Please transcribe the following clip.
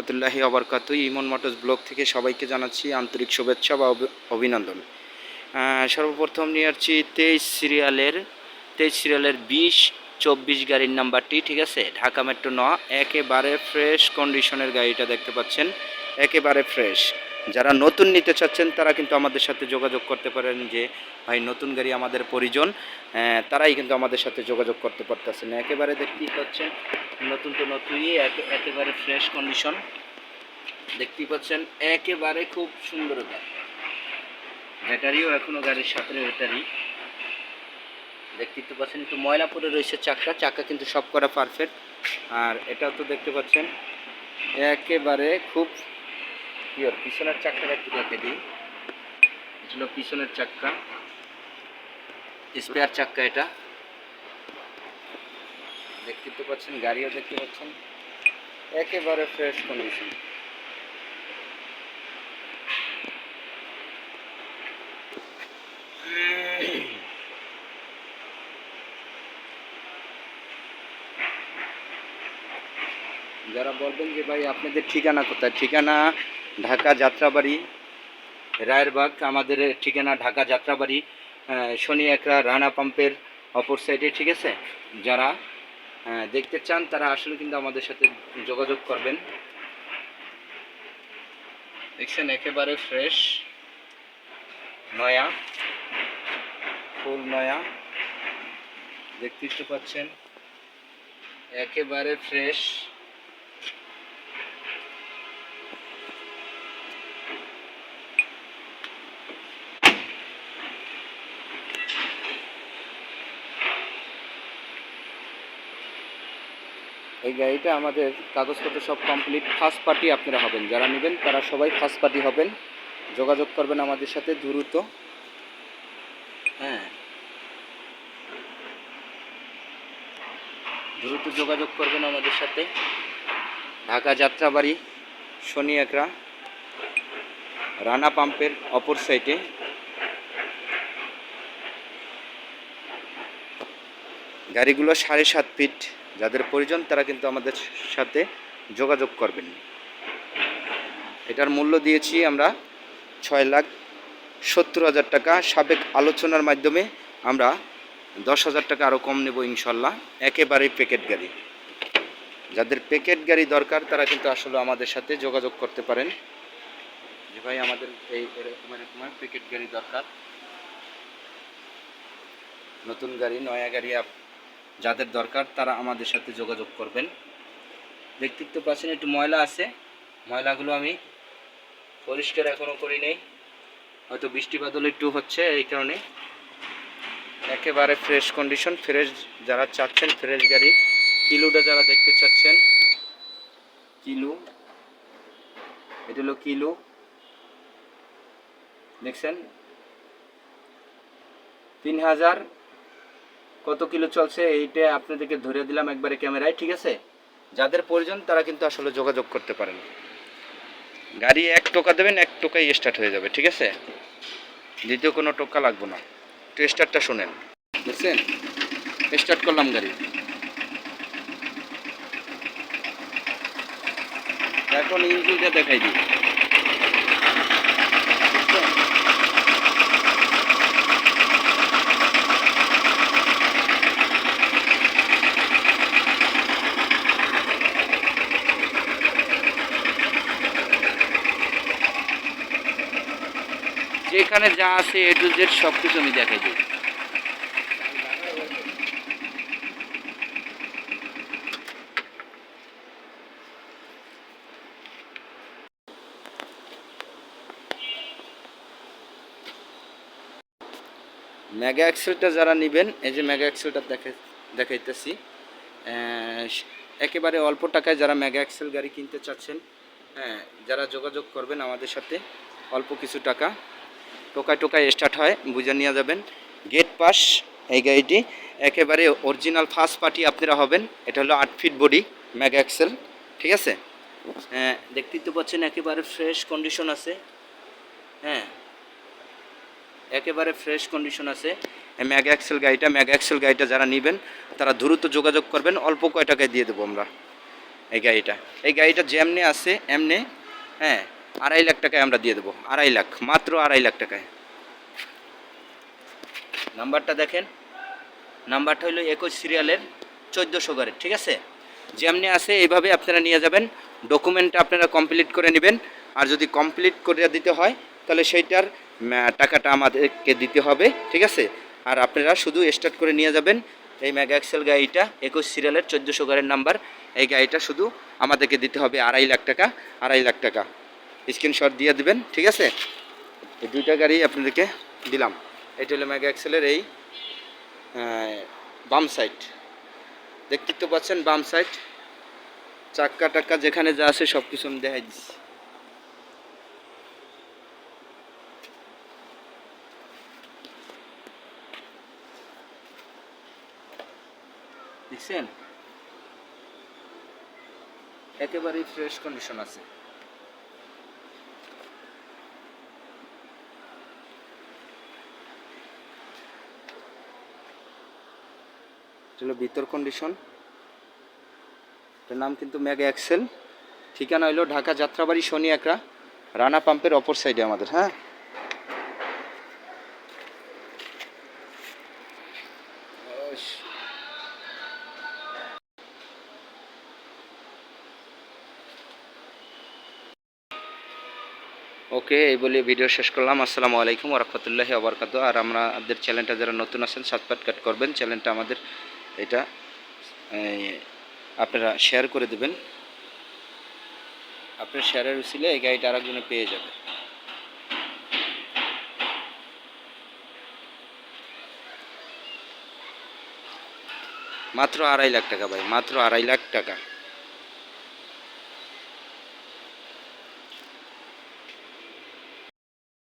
রহমতুল্লাহি অবরকাত ইমন motors blog থেকে সবাইকে জানাচ্ছি আন্তরিক শুভেচ্ছা বা অভি- অভিনন্দন। সর্বপ্রথম নিয়ে আসছি তেইশ সিরিয়ালের তেইশ সিরিয়ালের বিশ, চব্বিশ গাড়ির নাম্বারটি, ঠিক আছে? ঢাকা মেট্রো ন, একেবারে ফ্রেশ কন্ডিশনের গাড়িটা দেখতে পাচ্ছেন। একেবারে ফ্রেশ যারা নতুন নিতে চাচ্ছেন তারা কিন্তু আমাদের সাথে যোগাযোগ করতে পারেন যে ভাই নতুন গাড়ি আমাদের প্রয়োজন আহ, তারাই কিন্তু আমাদের সাথে যোগাযোগ করতে পারতেছেন একেবারে দেখতেই পাচ্ছেন নতুন তো নতুনই একেবারে ফ্রেশ কন্ডিশন দেখতেই পাচ্ছেন একেবারে খুব সুন্দর গাড়ি। ব্যাটারিও এখনও গাড়ির সাথে ব্যাটারি। দেখতেই তো পাচ্ছেন একটু ময়লা পরে রয়েছে চাকা চাকা কিন্তু সব করা পারফেক্ট আর এটাও তো দেখতে পাচ্ছেন একেবারে খুব পিওর পিছনের চাকাটা একটু দেখে দিই। হলো পিছনের চাক্কা। স্পেয়ার চাক্কা এটা। দেখতে তো পাচ্ছেন, গাড়িও দেখতে পাচ্ছেন। একেবারে ফ্রেশ কন্ডিশন যারা বলবেন যে ভাই, আপনাদের ঠিকানা কোথায়? ঠিকানা ঢাকা যাত্রাবাড়ি, রায়েরবাগ, আমাদের ঠিকানা ঢাকা যাত্রাবাড়ি শনি একরা রানা পাম্পের অপর সাইডে ঠিক আছে? যারা দেখতে চান, তারা আসলে কিন্তু আমাদের সাথে যোগাযোগ করবেন। দেখছেন, একেবারে ফ্রেশ নয়া ফুল নয়া। দেখতে পাচ্ছেন, একেবারে ফ্রেশ এই গাড়িটা আমাদের কাগজপত্র সব কমপ্লিট ফার্স্ট পার্টি আপনারা হবেন। যারা নেবেন, তারা সবাই ফার্স্ট পার্টি হবেন। যোগাযোগ করবেন আমাদের সাথে দ্রুত। হ্যাঁ। দ্রুত যোগাযোগ করবেন আমাদের সাথে। ঢাকা যাত্রাবাড়ি শনি একরা রানা পাম্পের অপর সাইডে গাড়িগুলো সাড়ে সাত ফিট যাদের প্রয়োজন তারা কিন্তু আমাদের সাথে যোগাযোগ করবেন। এটার মূল্য দিয়েছি আমরা ছয় লাখ সত্তর হাজার টাকা। সাবেক আলোচনার মাধ্যমে আমরা দশ হাজার টাকা আরও কম নেব ইনশাল্লাহ, একেবারেই প্যাকেট গাড়ি। যাদের প্যাকেট গাড়ি দরকার, তারা কিন্তু আসলে আমাদের সাথে যোগাযোগ করতে পারেন। যে ভাই, আমাদের এই এরকম এরকম প্যাকেট গাড়ি দরকার। নতুন গাড়ি, নয়া গাড়ি যাদের দরকার তারা আমাদের সাথে যোগাযোগ করবেন। তো পাচ্ছেন একটু ময়লা আছে। ময়লাগুলো আমি পরিষ্কার এখনও করি নেই। হয়তো বৃষ্টি বাদল একটু হচ্ছে এই কারণে। একেবারে ফ্রেশ কন্ডিশন ফ্রেশ যারা চাচ্ছেন ফ্রেশ গাড়ি। কিলুটা যারা দেখতে চাচ্ছেন, কিলু। এটা হলো কিলু। দেখছেন? তিন হাজার কত কিলো চলছে এইটা আপনাদেরকে ধরে দিলাম একবারে ক্যামেরায়, ঠিক আছে? যাদের প্রয়োজন তারা কিন্তু আসলে যোগাযোগ করতে পারেন। গাড়ি এক টোকা দেবেন, এক টোকাই স্টার্ট হয়ে যাবে, ঠিক আছে? দ্বিতীয় কোনো টোকা লাগবে না। একটু স্টার্টটা শোনেন। বুঝছেন? স্টার্ট করলাম গাড়ি। এখন ইঞ্জিনটা দেখাই দিই। যেখানে যা আছে এ টু জেড সব কিছু আমি দেখাই দিই মেগা এক্সেলটা যারা নেবেন, এই যে মেগা এক্সেলটা দেখে দেখাইতেছি। একেবারে অল্প টাকায় যারা মেগা এক্সেল গাড়ি কিনতে চাচ্ছেন হ্যাঁ যারা যোগাযোগ করবেন আমাদের সাথে, অল্প কিছু টাকা। টোকায় টোকায় স্টার্ট হয়, বুঝে নিয়ে যাবেন। গেট পাস এই গাড়িটি একেবারে অরিজিনাল ফার্স্ট পার্টি আপনারা হবেন। এটা হলো আট ফিট বডি মেগা এক্সেল ঠিক আছে? হ্যাঁ দেখতেই তো পাচ্ছেন একেবারে ফ্রেশ কন্ডিশন আছে। হ্যাঁ একেবারে ফ্রেশ কন্ডিশন আছে। মেগা এক্সেল গাড়িটা মেগা এক্সেল গাড়িটা যারা নেবেন, তারা দ্রুত যোগাযোগ করবেন। অল্প কয় টাকায় দিয়ে দেবো আমরা এই গাড়িটা। এই গাড়িটা যেমনি আছে, এমনি হ্যাঁ আড়াই লাখ টাকায় আমরা দিয়ে দেবো, আড়াই লাখ, মাত্র আড়াই লাখ টাকায়। নাম্বারটা দেখেন, নাম্বারটা হলো একুশ সিরিয়ালের চোদ্দোশো গাড়ি ঠিক আছে? যেমনি আছে এইভাবে আপনারা নিয়ে যাবেন ডকুমেন্ট আপনারা কমপ্লিট করে নেবেন, আর যদি কমপ্লিট করে দিতে হয়, তাহলে সেইটার টাকাটা আমাদেরকে দিতে হবে, ঠিক আছে? আর আপনারা শুধু স্টার্ট করে নিয়ে যাবেন, এই মেগা এক্সেল গাড়িটা, একুশ সিরিয়ালের চোদ্দোশো গাড়ির নাম্বার, এই গাড়িটা শুধু আমাদেরকে দিতে হবে আড়াই লাখ টাকা, আড়াই লাখ টাকা। স্ক্রিনশট দিয়ে দিবেন, ঠিক আছে? এই দুইটা গাড়ি আপনাদেরকে দিলাম। এটা হলো মেগা এক্সেলের এই বাম সাইড দেখতে তো পাচ্ছেন বাম সাইড চাক্কা টাক্কা যেখানে যা আছে সব কিছু আমি দেখাই দিচ্ছি। দেখছেন? একেবারেই ফ্রেশ কন্ডিশন আছে। এটা ভিতর কন্ডিশন এটার নাম কিন্তু মেগা এক্সেল ঠিকানা হলো ঢাকা যাত্রাবাড়ি শনি একরা রানা পাম্পের অপর সাইডে আমাদের হ্যাঁ? ওকে, এই বলে ভিডিও শেষ করলাম। আসসালামু আলাইকুম রহমতুল্লাহি আবরকাত আর আমাদের চ্যানেলটা যারা নতুন আছেন কাট করবেন। চ্যানেলটা আমাদের এটা আপনারা শেয়ার করে দেবেন। আপনার শেয়ারের উচিলে এই গাড়িটা আরেকজনে পেয়ে যাবে। মাত্র আড়াই লাখ টাকা ভাই, মাত্র আড়াই লাখ টাকা।